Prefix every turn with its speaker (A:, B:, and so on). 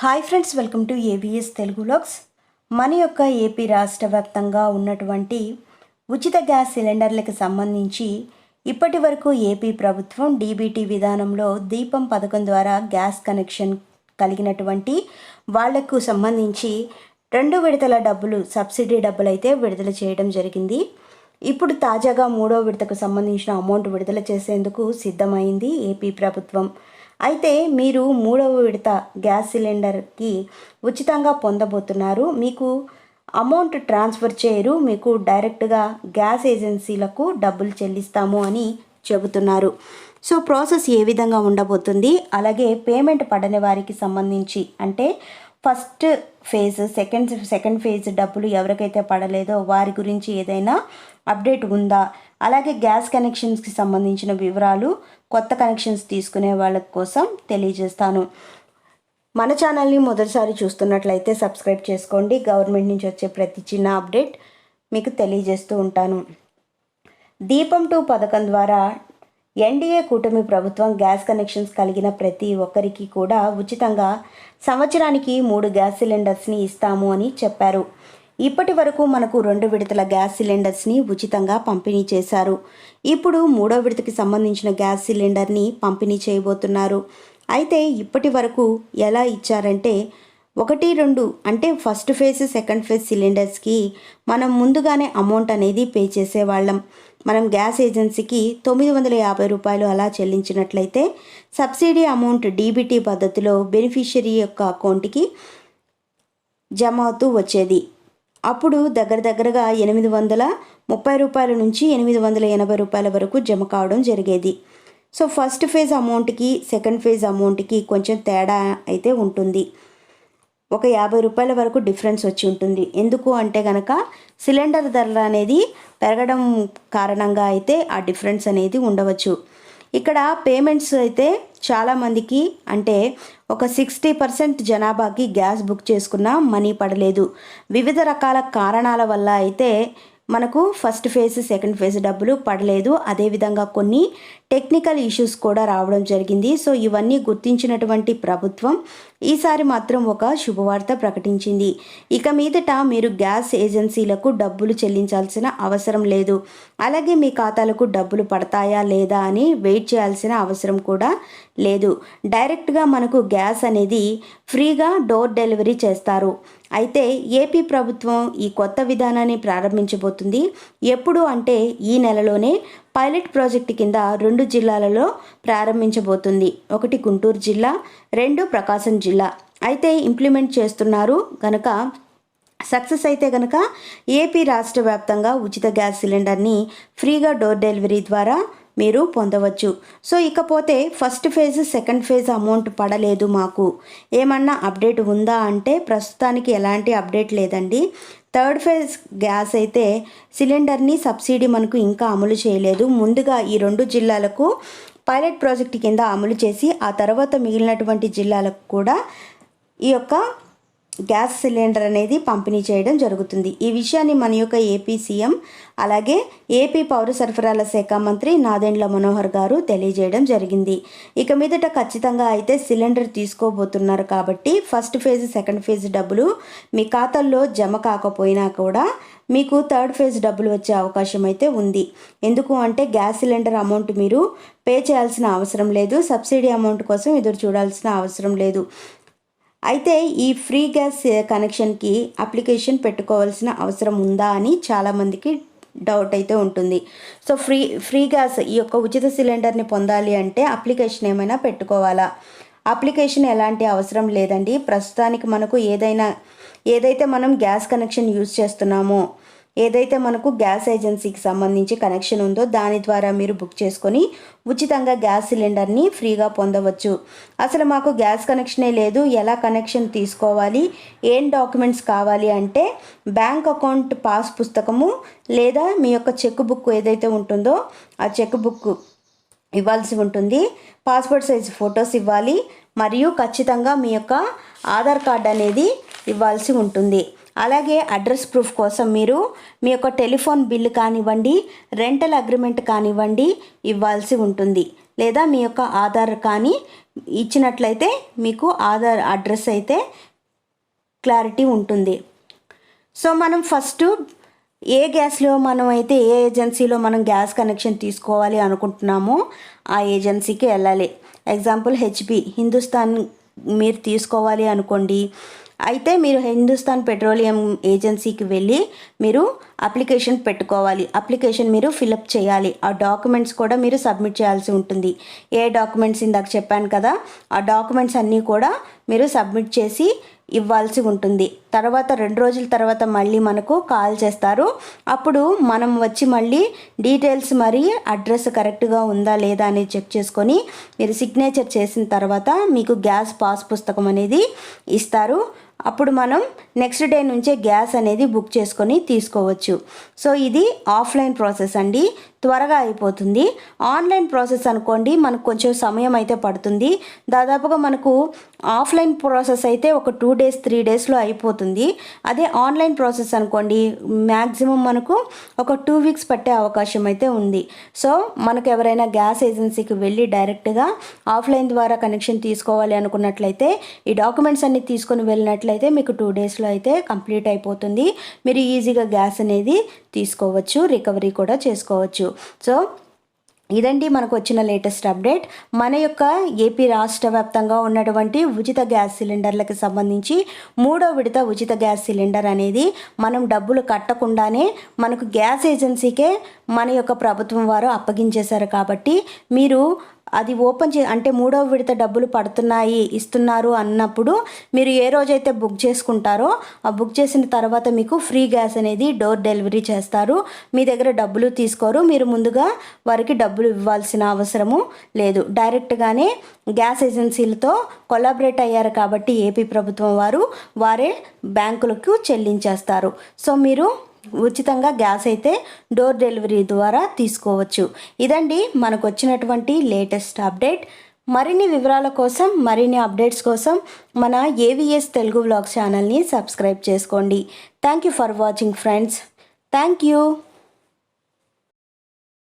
A: Hi friends welcome to ABS Telugu logs మన యొక్క AP రాష్ట్ర వ్యాప్తంగా ఉన్నటువంటి ఉచిత గ్యాస్ సిలిండర్లకు సంబంధించి ఇప్పటి వరకు ఏపీ ప్రభుత్వం డీబీటీ విధానంలో దీపం పథకం ద్వారా గ్యాస్ కనెక్షన్ కలిగినటువంటి వాళ్ళకు సంబంధించి రెండు విడతల డబ్బులు సబ్సిడీ డబ్బులు అయితే విడుదల చేయడం జరిగింది. ఇప్పుడు తాజాగా మూడో విడతకు సంబంధించిన అమౌంట్ విడుదల చేసేందుకు సిద్ధమైంది ఏపీ ప్రభుత్వం. అయితే మీరు మూడవ విడత గ్యాస్ సిలిండర్కి ఉచితంగా పొందబోతున్నారు. మీకు అమౌంట్ ట్రాన్స్ఫర్ చేయరు. మీకు డైరెక్ట్గా గ్యాస్ ఏజెన్సీలకు డబ్బులు చెల్లిస్తాము అని చెబుతున్నారు. సో ప్రాసెస్ ఏ విధంగా ఉండబోతుంది? అలాగే పేమెంట్ పడని వారికి సంబంధించి అంటే first phase second second phase డబ్బులు ఎవరికైతే పడలేదో వారి గురించి ఏదైనా అప్డేట్ ఉందా? అలాగే గ్యాస్ కనెక్షన్స్కి సంబంధించిన వివరాలు కొత్త కనెక్షన్స్ తీసుకునే వాళ్ళ కోసం తెలియజేస్తాను. మన ఛానల్ని మొదటిసారి చూస్తున్నట్లయితే సబ్స్క్రైబ్ చేసుకోండి. గవర్నమెంట్ నుంచి వచ్చే ప్రతి చిన్న అప్డేట్ మీకు తెలియజేస్తూ ఉంటాను. దీపం టూ పథకం ద్వారా ఎన్డీఏ కూటమి ప్రభుత్వం గ్యాస్ కనెక్షన్స్ కలిగిన ప్రతి ఒక్కరికి కూడా ఉచితంగా సంవత్సరానికి మూడు గ్యాస్ సిలిండర్స్ని ఇస్తాము అని చెప్పారు. ఇప్పటి వరకు మనకు రెండు విడతల గ్యాస్ సిలిండర్స్ని ఉచితంగా పంపిణీ చేశారు. ఇప్పుడు మూడో విడతకి సంబంధించిన గ్యాస్ సిలిండర్ని పంపిణీ చేయబోతున్నారు. అయితే ఇప్పటి వరకు ఎలా ఇచ్చారంటే ఒకటి రెండు అంటే ఫస్ట్ ఫేజ్ సెకండ్ ఫేజ్ సిలిండర్స్కి మనం ముందుగానే అమౌంట్ అనేది పే చేసేవాళ్ళం. మనం గ్యాస్ ఏజెన్సీకి తొమ్మిది వందల యాభై రూపాయలు అలా చెల్లించినట్లయితే సబ్సిడీ అమౌంట్ డీబీటీ పద్ధతిలో బెనిఫిషియరీ యొక్క అకౌంట్కి జమ అవుతూ వచ్చేది. అప్పుడు దగ్గర దగ్గరగా ఎనిమిది వందల ముప్పై రూపాయల నుంచి ఎనిమిది వందల ఎనభై రూపాయల వరకు జమ కావడం జరిగేది. సో ఫస్ట్ ఫేజ్ అమౌంట్కి సెకండ్ ఫేజ్ అమౌంట్కి కొంచెం తేడా అయితే ఉంటుంది. ఒక యాభై రూపాయల వరకు డిఫరెన్స్ వచ్చి ఉంటుంది. ఎందుకు అంటే కనుక సిలిండర్ ధరలు అనేది పెరగడం కారణంగా అయితే ఆ డిఫరెన్స్ అనేది ఉండవచ్చు. ఇక్కడ పేమెంట్స్ అయితే చాలామందికి అంటే ఒక సిక్స్టీ పర్సెంట్ జనాభాకి గ్యాస్ బుక్ చేసుకున్న మనీ పడలేదు. వివిధ రకాల కారణాల వల్ల అయితే మనకు ఫస్ట్ ఫేజ్ సెకండ్ ఫేజ్ డబ్బులు పడలేదు. అదేవిధంగా కొన్ని టెక్నికల్ ఇష్యూస్ కూడా రావడం జరిగింది. సో ఇవన్నీ గుర్తించినటువంటి ప్రభుత్వం ఈసారి మాత్రం ఒక శుభవార్త ప్రకటించింది. ఇక మీదట మీరు గ్యాస్ ఏజెన్సీలకు డబ్బులు చెల్లించాల్సిన అవసరం లేదు. అలాగే మీ ఖాతాలకు డబ్బులు పడతాయా లేదా అని వెయిట్ చేయాల్సిన అవసరం కూడా లేదు. డైరెక్ట్గా మనకు గ్యాస్ అనేది ఫ్రీగా డోర్ డెలివరీ చేస్తారు. అయితే ఏపీ ప్రభుత్వం ఈ కొత్త విధానాన్ని ప్రారంభించబోతుంది. ఎప్పుడు అంటే ఈ నెలలోనే పైలట్ ప్రాజెక్టు కింద రెండు జిల్లాలలో ప్రారంభించబోతుంది. ఒకటి గుంటూరు జిల్లా రెండు ప్రకాశం జిల్లా. అయితే ఇంప్లిమెంట్ చేస్తున్నారు కనుక సక్సెస్ అయితే కనుక ఏపీ రాష్ట్ర వ్యాప్తంగా ఉచిత గ్యాస్ సిలిండర్ని ఫ్రీగా డోర్ డెలివరీ ద్వారా మీరు పొందవచ్చు. సో ఇకపోతే first phase second phase amount పడలేదు మాకు. ఏమన్నా అప్డేట్ ఉందా అంటే ప్రస్తుతానికి ఎలాంటి అప్డేట్ లేదండి. థర్డ్ ఫేజ్ గ్యాస్ అయితే సిలిండర్ని సబ్సిడీ మనకు ఇంకా అమలు చేయలేదు. ముందుగా ఈ రెండు జిల్లాలకు పైలట్ ప్రాజెక్ట్ కింద అమలు చేసి ఆ తర్వాత మిగిలినటువంటి జిల్లాలకు కూడా ఈ యొక్క గ్యాస్ సిలిండర్ అనేది పంపిణీ చేయడం జరుగుతుంది. ఈ విషయాన్ని మన యొక్క ఏపీ సీఎం అలాగే ఏపీ పౌర సరఫరాల శాఖ మంత్రి నాదెండ్ల మనోహర్ గారు తెలియజేయడం జరిగింది. ఇక మీదట ఖచ్చితంగా అయితే సిలిండర్ తీసుకోబోతున్నారు కాబట్టి ఫస్ట్ ఫేజ్ సెకండ్ ఫేజ్ డబ్బులు మీ ఖాతాల్లో జమ కాకపోయినా కూడా మీకు థర్డ్ ఫేజ్ డబ్బులు వచ్చే అవకాశం అయితే ఉంది. ఎందుకు అంటే గ్యాస్ సిలిండర్ అమౌంట్ మీరు పే చేయాల్సిన అవసరం లేదు. సబ్సిడీ అమౌంట్ కోసం ఎదురు చూడాల్సిన అవసరం లేదు. అయితే ఈ ఫ్రీ గ్యాస్ కనెక్షన్కి అప్లికేషన్ పెట్టుకోవాల్సిన అవసరం ఉందా అని చాలామందికి డౌట్ అయితే ఉంటుంది. సో ఫ్రీ ఫ్రీ గ్యాస్ ఈ యొక్క ఉచిత సిలిండర్ని పొందాలి అంటే అప్లికేషన్ ఏమైనా పెట్టుకోవాలా? అప్లికేషన్ ఎలాంటి అవసరం లేదండి. ప్రస్తుతానికి మనకు ఏదైనా ఏదైతే మనం గ్యాస్ కనెక్షన్ యూజ్ చేస్తున్నామో ఏదైతే మనకు గ్యాస్ ఏజెన్సీకి సంబంధించి కనెక్షన్ ఉందో దాని ద్వారా మీరు బుక్ చేసుకొని ఉచితంగా గ్యాస్ సిలిండర్ని ఫ్రీగా పొందవచ్చు. అసలు మాకు గ్యాస్ కనెక్షనే లేదు. ఎలా కనెక్షన్ తీసుకోవాలి? ఏం డాక్యుమెంట్స్ కావాలి అంటే బ్యాంక్ అకౌంట్ పాస్ పుస్తకము లేదా మీ యొక్క చెక్ బుక్ ఏదైతే ఉంటుందో ఆ చెక్ బుక్ ఇవ్వాల్సి ఉంటుంది. పాస్పోర్ట్ సైజ్ ఫొటోస్ ఇవ్వాలి. మరియు ఖచ్చితంగా మీ యొక్క ఆధార్ కార్డ్ అనేది ఇవ్వాల్సి ఉంటుంది. అలాగే అడ్రస్ ప్రూఫ్ కోసం మీరు మీ యొక్క టెలిఫోన్ బిల్లు కానివ్వండి రెంటల్ అగ్రిమెంట్ కానివ్వండి ఇవ్వాల్సి ఉంటుంది. లేదా మీ యొక్క ఆధార్ కానీ ఇచ్చినట్లయితే మీకు ఆధార్ అడ్రస్ అయితే క్లారిటీ ఉంటుంది. సో మనం ఫస్ట్ ఏ గ్యాస్లో మనం అయితే ఏ ఏజెన్సీలో మనం గ్యాస్ కనెక్షన్ తీసుకోవాలి అనుకుంటున్నామో ఆ ఏజెన్సీకి వెళ్ళాలి. ఎగ్జాంపుల్ హెచ్పి హిందుస్థాన్ మీరు తీసుకోవాలి అనుకోండి అయితే మీరు హిందుస్థాన్ పెట్రోలియం ఏజెన్సీకి వెళ్ళి మీరు అప్లికేషన్ పెట్టుకోవాలి. అప్లికేషన్ మీరు ఫిలప్ చేయాలి. ఆ డాక్యుమెంట్స్ కూడా మీరు సబ్మిట్ చేయాల్సి ఉంటుంది. ఏ డాక్యుమెంట్స్ ఇందాక చెప్పాను కదా ఆ డాక్యుమెంట్స్ అన్నీ కూడా మీరు సబ్మిట్ చేసి ఇవ్వాల్సి ఉంటుంది. తర్వాత రెండు రోజుల తర్వాత మళ్ళీ మనకు కాల్ చేస్తారు. అప్పుడు మనం వచ్చి మళ్ళీ డీటెయిల్స్ మరి అడ్రస్ కరెక్ట్గా ఉందా లేదా అనేది చెక్ చేసుకొని మీరు సిగ్నేచర్ చేసిన తర్వాత మీకు గ్యాస్ పాస్ పుస్తకం అనేది ఇస్తారు. అప్పుడు మనం నెక్స్ట్ డే నుంచే గ్యాస్ అనేది బుక్ చేసుకొని తీసుకోవచ్చు. సో ఇది ఆఫ్లైన్ ప్రాసెస్ అండి. త్వరగా అయిపోతుంది. ఆన్లైన్ ప్రాసెస్ అనుకోండి మనకు కొంచెం సమయం అయితే పడుతుంది. దాదాపుగా మనకు ఆఫ్లైన్ ప్రాసెస్ అయితే ఒక టూ డేస్ త్రీ డేస్లో అయిపోతుంది. అదే ఆన్లైన్ ప్రాసెస్ అనుకోండి మ్యాక్సిమం మనకు ఒక టూ వీక్స్ పట్టే అవకాశం అయితే ఉంది. సో మనకు ఎవరైనా గ్యాస్ ఏజెన్సీకి వెళ్ళి డైరెక్ట్గా ఆఫ్లైన్ ద్వారా కనెక్షన్ తీసుకోవాలి అనుకున్నట్లయితే ఈ డాక్యుమెంట్స్ అన్ని తీసుకొని వెళ్ళినట్లయితే మీకు టూ డేస్లో అయితే కంప్లీట్ అయిపోతుంది. మీరు ఈజీగా గ్యాస్ అనేది తీసుకోవచ్చు రికవరీ కూడా చేసుకోవచ్చు. సో ఇదండి మనకు వచ్చిన లేటెస్ట్ అప్డేట్ మన యొక్క ఏపీ రాష్ట్ర వ్యాప్తంగా ఉన్నటువంటి ఉచిత గ్యాస్ సిలిండర్లకు సంబంధించి మూడో విడత ఉచిత గ్యాస్ సిలిండర్ అనేది మనం డబ్బులు కట్టకుండానే మనకు గ్యాస్ ఏజెన్సీకే మన యొక్క ప్రభుత్వం వారు అప్పగించేశారు కాబట్టి మీరు అది ఓపెన్ చే అంటే మూడవ విడత డబ్బులు పడుతున్నాయి ఇస్తున్నారు అన్నప్పుడు మీరు ఏ రోజైతే బుక్ చేసుకుంటారో ఆ బుక్ చేసిన తర్వాత మీకు ఫ్రీ గ్యాస్ అనేది డోర్ డెలివరీ చేస్తారు. మీ దగ్గర డబ్బులు తీసుకోరు. మీరు ముందుగా వారికి డబ్బులు ఇవ్వాల్సిన అవసరము లేదు. డైరెక్ట్గానే గ్యాస్ ఏజెన్సీలతో కొలాబరేట్ అయ్యారు కాబట్టి ఏపీ ప్రభుత్వం వారు వారే బ్యాంకులకు చెల్లించేస్తారు. సో మీరు ఉచితంగా గ్యాస్ అయితే డోర్ డెలివరీ ద్వారా తీసుకోవచ్చు. ఇదండి మనకు వచ్చినటువంటి లేటెస్ట్ అప్డేట్. మరిన్ని వివరాల కోసం మరిన్ని అప్డేట్స్ కోసం మన ఏవిఎస్ తెలుగు వ్లాగ్ ఛానల్ని సబ్స్క్రైబ్ చేసుకోండి. Thank you for watching friends thank you